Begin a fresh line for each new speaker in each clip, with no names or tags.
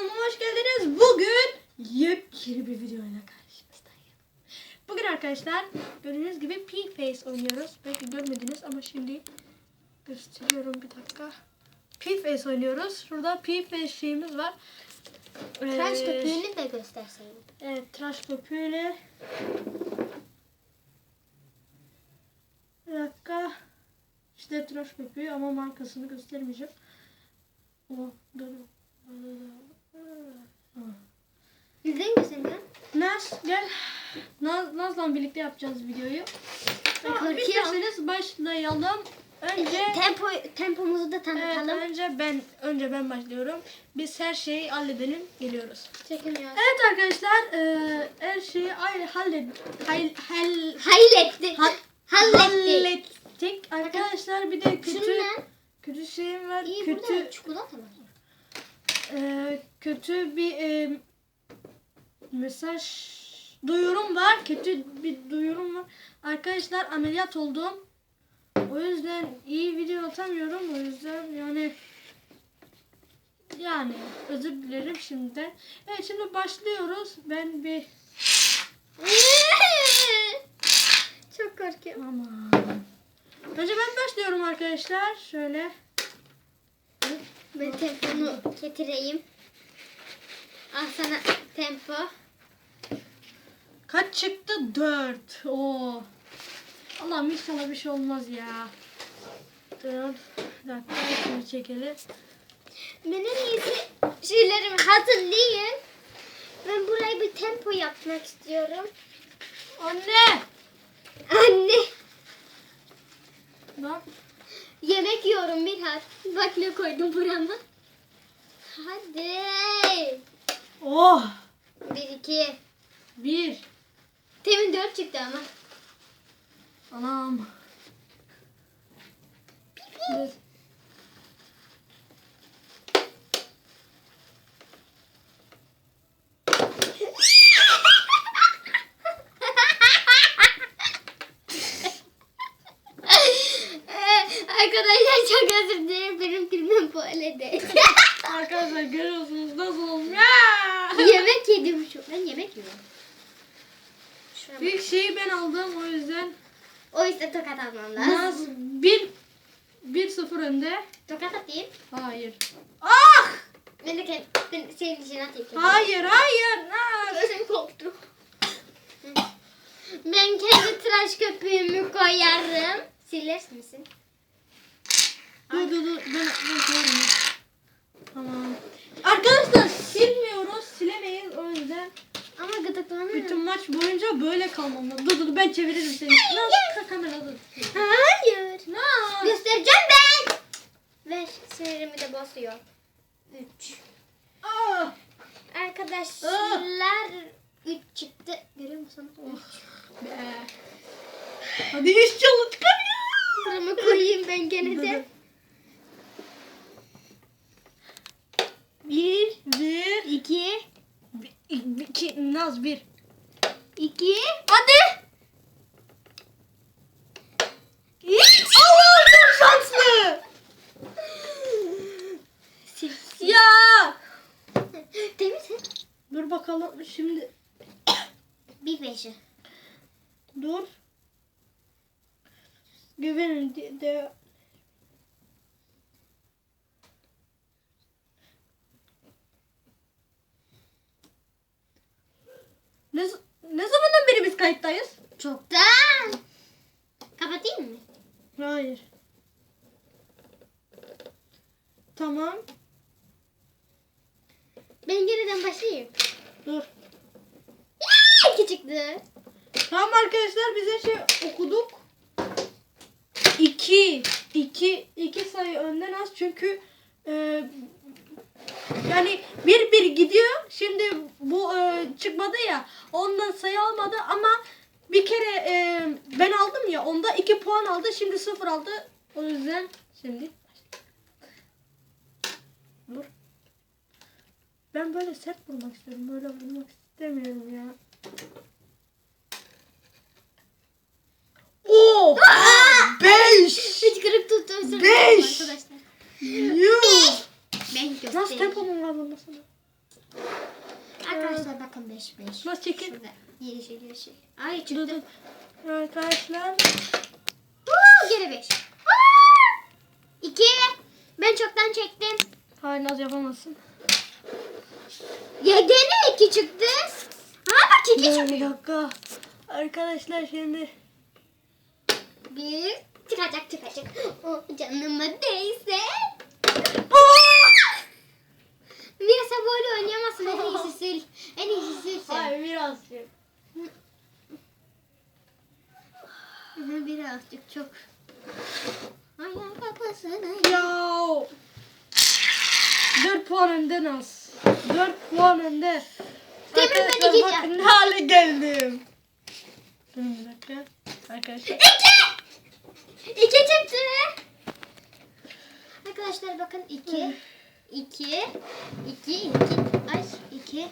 kanalıma hoş geldiniz. Bugün yepyeni bir videoyla karşınızdayım. Bugün arkadaşlar gördüğünüz gibi P-Face oynuyoruz. Belki görmediniz ama şimdi gösteriyorum bir dakika. P-Face oynuyoruz. Şurada P-Face şeyimiz var.
Tıraş
Ee,
köpüğünü de gösterseydin.
Evet tıraş köpüğüyle. Bir dakika. İşte tıraş köpüğü ama markasını göstermeyeceğim. O, dur.
İzleyin mi seni?
Naz gel. Naz, Naz'la birlikte yapacağız videoyu. Tamam, başlayalım. Önce
Tempo, tempomuzu da
evet,
tanıtalım.
önce ben önce ben başlıyorum. Biz her şeyi halledelim. Geliyoruz.
Çekiniyor.
Evet arkadaşlar, eee, her şeyi ay- hallet hal, hal,
Halletti.
Ha-
Halletti.
hallettik. Arkadaşlar bir de kötü kötü şeyim var.
İyi
kötü
çikolata var.
Eee, kötü bir eee, mesaj duyurum var. Kötü bir duyurum var. Arkadaşlar ameliyat oldum. O yüzden iyi video atamıyorum. O yüzden yani yani özür dilerim şimdiden. Evet şimdi başlıyoruz. Ben bir
Çok korkuyorum.
Aman. Önce ben başlıyorum arkadaşlar. Şöyle.
Ben temponu getireyim. Al sana tempo.
Kaç çıktı? 4. Oo. Allah'ım inşallah bir şey olmaz ya. Dur. Bir dakika şunu çekelim.
Ben en iyisi şeylerimi hazırlayayım. Ben burayı bir tempo yapmak istiyorum.
Anne!
Anne.
Bak.
Yemek yiyorum Mirhat. Bak ne koydum burama. Hadi.
Oh!
Bir iki.
1.
Temin dört çıktı ama.
Anam. Dur.
Ee, Arkadaşlar çok özür dilerim. Benim filmim böyle değil.
Arkadaşlar görüyorsunuz nasıl olmuş. Ya!
Yemek yedim şu. Ben yemek yiyorum. Şuna bak.
İlk şeyi ben aldım o yüzden.
O yüzden tokat almam lazım.
Naz 1 1-0 önde.
Tokat atayım.
Hayır. Ah!
Ben de kend- ben senin için atayım.
Hayır, hayır. Naz.
Gözüm koptu. Ben kendi tıraş köpüğümü koyarım. Siler misin?
Dur dur dur. Ben, ben koyarım. Tamam. Arkadaşlar silmiyoruz. Silemeyiz o yüzden.
Ama gıdıklanırım.
Bütün maç boyunca böyle kalmam lazım. Dur dur ben çeviririm seni. Naz ka- kamera dur.
Hayır.
Naz.
Göstereceğim ben. Ver sinirimi de bozuyor. Üç.
Aa.
Arkadaşlar üç çıktı. Görüyor musun? Üç.
Be. Hadi inşallah çıkar ya.
Sıramı koyayım ben gene
Dur,
de.
Bir, bir,
İki.
bir, iki, Naz bir.
İki.
Hadi. Allah çok şanslı. Ya.
Değil misin?
Dur bakalım şimdi.
Bir beşi.
Dur. Güvenin de, de ne, ne zamandan beri biz kayıttayız?
Çoktan. Kapatayım mı?
Hayır. Tamam.
Ben yeniden başlayayım.
Dur.
İki çıktı.
Tamam arkadaşlar bize şey okuduk. 2 2 2 sayı önden az çünkü e, yani bir bir gidiyor. Şimdi bu e, çıkmadı ya. Ondan sayı almadı ama bir kere e, ben aldım ya. Onda 2 puan aldı. Şimdi 0 aldı. O yüzden şimdi Dur. Ben böyle sert vurmak istiyorum. Böyle vurmak istemiyorum ya. Oo! 5!
Hıçkırık tuttu. özür dilerim
Beş.
Arkadaşlar.
Yuh!
Ben
Nasıl
göstereyim.
temponun var bunda sana?
Arkadaşlar bakın 5 5.
Nasıl çekin?
Şurada yeşil yeşil. Ay
Dur
çıktı.
dur. Arkadaşlar.
Uuu gene 5. 2. Ben çoktan çektim.
Hayır Naz yapamazsın.
Ya gene 2 çıktı. Ha bak 2
Dur,
çıktı.
Bir dakika. Arkadaşlar şimdi.
Bir çıkacak çıkacak. O canıma değse. Mira sen böyle oynayamazsın. En iyisi sil. En iyisi sil sen.
Hayır birazcık.
Hı, Birazcık çok. Ayağa kalkmasana.
Ya. 4 puan önde Naz. 4 puan önde.
Demir ben
Arkadaşlar bakın ne hale geldim. Durun bir dakika. Arkadaşlar.
İki. İki çıktı. Arkadaşlar bakın iki. İki. İki. iki. Ay iki.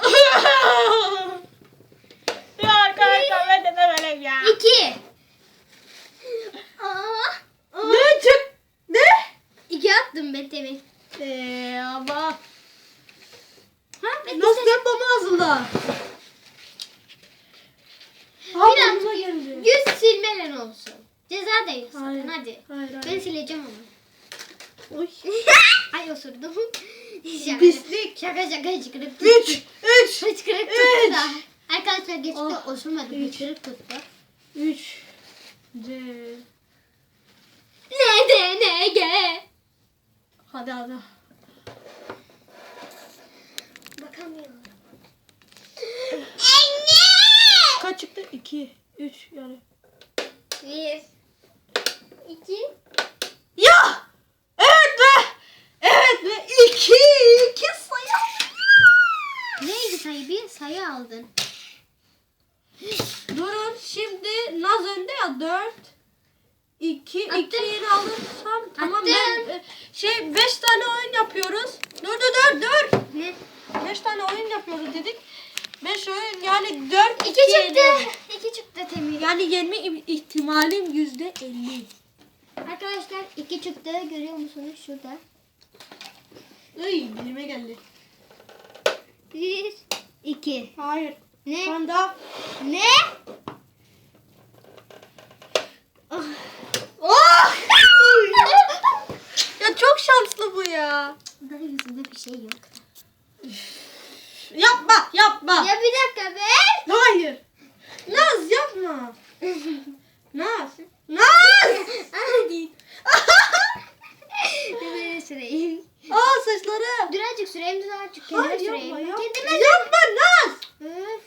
ya arkadaşlar ben de böyleyim ya.
İki. Aa. Aa.
Ne çık? Ne?
Ben demin.
Eee ama.
Ha, ben
Nasıl
de-
yapmamı hazırla?
Biraz-. Yüz silmelen olsun. Ceza değil zaten
Hayır.
hadi.
Hayır
Ben
hayır.
sileceğim onu.
Oy.
Ay osurdum. Şaka.
Pislik.
Şaka şaka hıçkırık tuttu.
3 3
Hıçkırık
Üç.
tuttu da. Arkadaşlar geçti
Ah.
osurmadı.
Üç.
Hıçkırık tuttu.
3 C
Ne de ne ge.
Hadi hadi.
Bakamıyorum. Anne.
Kaç çıktı? 2 3 yani.
Bir. İki.
Ya! Evet be! Evet be! 2 2 sayı.
Neydi sayı? Bir sayı aldın.
Durun şimdi Naz önde ya 4 2
Attım.
2 yine alırsam tamam ben
Attım.
e, şey 5 tane oyun yapıyoruz. Dur dur dur dur.
Ne?
5 tane oyun yapıyoruz dedik. 5 oyun yani 4
İki çıktı. İki çıktı Temir.
Yani yenme im- ihtimalim yüzde 50.
Arkadaşlar iki çıktı. Görüyor musunuz şurada?
Iy dilime geldi.
Bir. iki.
Hayır.
Ne?
Şu anda.
Ne?
Oh! ya çok şanslı bu ya.
Daha yüzünde bir şey yok.
Yapma yapma.
Ya bir dakika be.
Hayır. Naz yapma. Naz. Naz.
Hadi. Böyle süreyim.
Aa saçları.
Dur azıcık süreyim. Dur azıcık kendime
Hayır
süreyim.
yapma yapma.
Kendime
Yapma Naz.
Öf.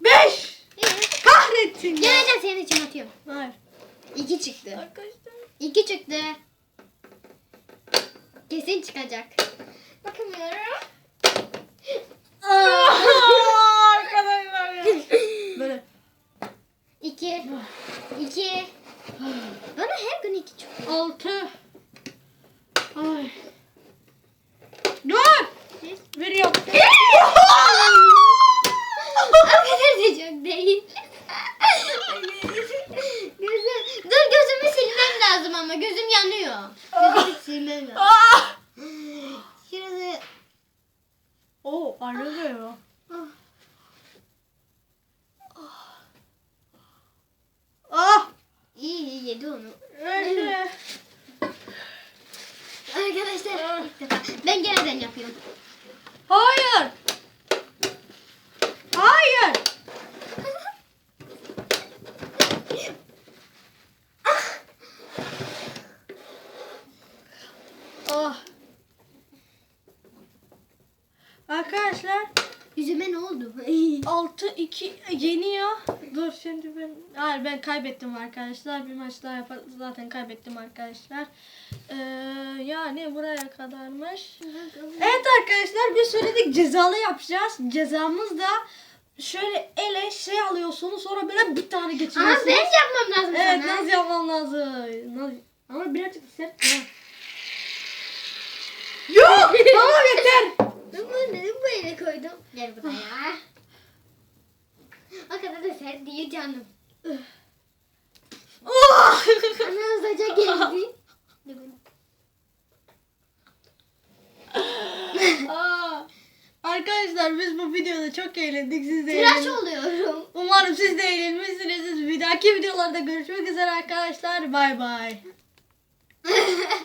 Beş.
Evet.
Kahretsin ya.
De senin için atıyorum.
Hayır.
İki çıktı.
Arkadaşlar.
İki çıktı. Kesin çıkacak. Bakamıyorum.
Arkadaşlar ya. Böyle.
İki. İki. Bana her gün iki çıkıyor.
Altı. Ay. Dur. Veriyorum.
o kadar da çok değil. Gözüm, dur gözümü silmem lazım ama gözüm yanıyor. Gözümü silmem lazım.
Ah!
Şurası.
Oo arıyor.
Ah.
Ah.
İyi iyi yedi onu.
Öyle.
Arkadaşlar ilk defa. Ben yapıyorum.
Hayır. Hayır. Ah. Arkadaşlar
Yüzüme ne oldu?
6 2 yeniyor. Dur şimdi ben hayır ben kaybettim arkadaşlar. Bir maç daha yapar zaten kaybettim arkadaşlar. Ee, yani buraya kadarmış. Evet arkadaşlar bir söyledik cezalı yapacağız. Cezamız da şöyle ele şey alıyorsunuz sonra böyle bir tane
Ama
geçiriyorsunuz.
ben yapmam lazım
Evet
sana.
nasıl yapmam lazım. Nasıl? Ama birazcık sert. Yok tamam yeter.
Ben bunu neden böyle koydum? Gel buraya. o kadar da sert değil canım.
Oh!
Ana hızlıca geldi.
Aa, Arkadaşlar biz bu videoda çok eğlendik. Siz de
Tıraş oluyorum.
Umarım siz de eğlenmişsinizdir. Bir dahaki videolarda görüşmek üzere arkadaşlar. Bay bay.